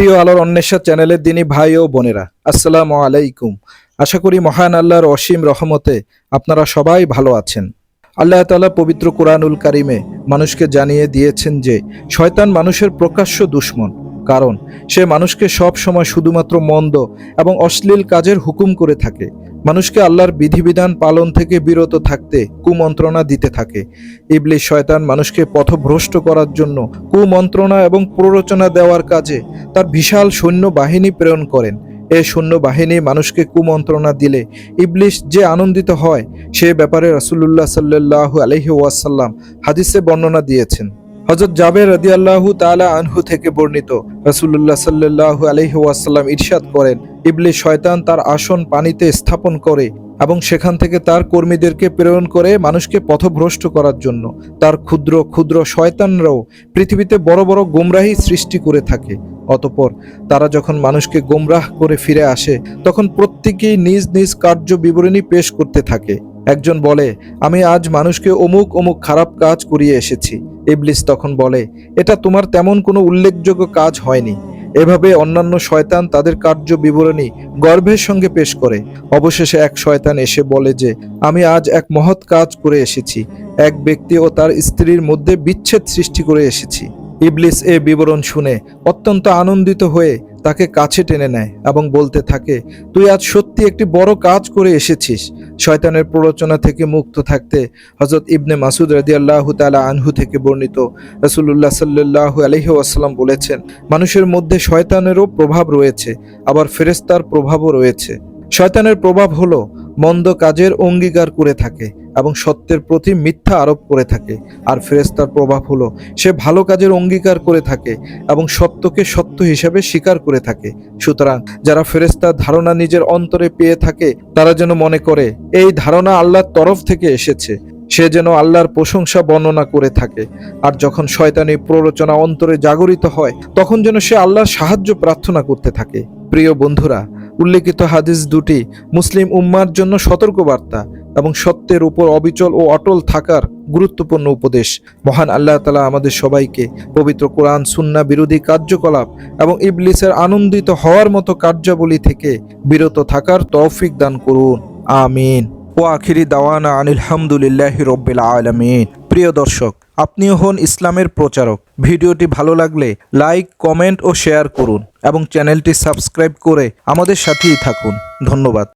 প্রিয় আলোর অন্বেষা চ্যানেলের দিনী ভাই ও বোনেরা, আসসালামু আলাইকুম। আশা করি মহান আল্লাহর অসীম রহমতে আপনারা সবাই ভালো আছেন। আল্লাহ তালা পবিত্র কোরআনুল কারিমে মানুষকে জানিয়ে দিয়েছেন যে, শয়তান মানুষের প্রকাশ্য দুশ্মন। কারণ, সে মানুষকে সব সময় শুধুমাত্র মন্দ এবং অশ্লীল কাজের হুকুম করে থাকে। মানুষকে আল্লাহর বিধিবিধান পালন থেকে বিরত থাকতে, কুমন্ত্রণা দিতে থাকে। ইবলিশ শয়তান মানুষকে পথভ্রষ্ট করার জন্য কুমন্ত্রণা এবং প্ররোচনা দেওয়ার কাজে তার বিশাল সৈন্য বাহিনী প্রেরণ করেন। এ বাহিনী মানুষকে কুমন্ত্রণা দিলে ইবলিশ যে আনন্দিত হয়, সে ব্যাপারে রাসূলুল্লাহ সাল্লাল্লাহু আলহি ওয়াসাল্লাম হাদিসে বর্ণনা দিয়েছেন। হজরত জাবের রাদিয়াল্লাহু তাআলা আনহু থেকে বর্ণিত। রাসূলুল্লাহ সাল্লাল্লাহু আলহি ওয়াসাল্লাম ইরশাদ করেন ইবলিশ শয়তান তার আসন পানিতে স্থাপন করে এবং সেখান থেকে তার কর্মীদেরকে প্রেরণ করে মানুষকে পথভ্রষ্ট করার জন্য। তার ক্ষুদ্র ক্ষুদ্র শয়তানরাও পৃথিবীতে বড় বড় গোমরাহি সৃষ্টি করে থাকে। অতপর তারা যখন মানুষকে গোমরাহ করে ফিরে আসে, তখন প্রত্যেকেই নিজ নিজ কার্য বিবরণী পেশ করতে থাকে। একজন বলে, আমি আজ মানুষকে অমুক অমুক খারাপ কাজ করিয়ে এসেছি। ইবলিস তখন বলে, এটা তোমার তেমন কোনো উল্লেখযোগ্য কাজ হয়নি। এভাবে অন্যান্য শয়তান তাদের কার্য বিবরণী গর্ভের সঙ্গে পেশ করে। অবশেষে এক শয়তান এসে বলে যে, আমি আজ এক মহৎ কাজ করে এসেছি। এক ব্যক্তি ও তার স্ত্রীর মধ্যে বিচ্ছেদ সৃষ্টি করে এসেছি। ইবলিস এ বিবরণ শুনে অত্যন্ত আনন্দিত হয়ে তাকে কাছে টেনে নেয় এবং বলতে থাকে, তুই আজ সত্যি একটি বড় কাজ করে এসেছিস। শয়তানের প্ররোচনা থেকে মুক্ত থাকতে হজরত ইবনে মাসুদ রাদিয়াল্লাহ তালা আনহু থেকে বর্ণিত রসুল্লাহ সাল্লাহ আলহি আসসালাম বলেছেন, মানুষের মধ্যে শয়তানেরও প্রভাব রয়েছে, আবার ফেরেস্তার প্রভাবও রয়েছে। শয়তানের প্রভাব হলো মন্দ কাজের অঙ্গীকার করে থাকে এবং সত্যের প্রতি মিথ্যা আরোপ করে থাকে। আর ফেরেস্তার প্রভাব হলো, সে ভালো কাজের অঙ্গীকার করে থাকে এবং সত্যকে সত্য হিসাবে স্বীকার করে থাকে। সুতরাং যারা ফেরেস্তার ধারণা নিজের অন্তরে পেয়ে থাকে, তারা যেন মনে করে, এই ধারণা আল্লাহর তরফ থেকে এসেছে। সে যেন আল্লাহর প্রশংসা বর্ণনা করে থাকে। আর যখন শয়তানি প্ররোচনা অন্তরে জাগরিত হয়, তখন যেন সে আল্লাহর সাহায্য প্রার্থনা করতে থাকে। প্রিয় বন্ধুরা উল্লেখিত হাদিস দুটি মুসলিম উম্মার জন্য সতর্কবার্তা এবং সত্যের উপর অবিচল ও অটল থাকার গুরুত্বপূর্ণ উপদেশ। মহান আল্লাহ তালা আমাদের সবাইকে পবিত্র কোরআন সুন্না বিরোধী কার্যকলাপ এবং ইবলিসের আনন্দিত হওয়ার মতো কার্যাবলী থেকে বিরত থাকার তৌফিক দান করুন। আমিন। ও আখিরি দাওয়ানা আনিল হামদুলিল্লাহ রব্বিল আলমিন। প্রিয় দর্শক আপনিও হন ইসলামের প্রচারক। ভিডিওটি ভালো লাগলে লাইক, কমেন্ট ও শেয়ার করুন এবং চ্যানেলটি সাবস্ক্রাইব করে আমাদের সাথেই থাকুন। ধন্যবাদ।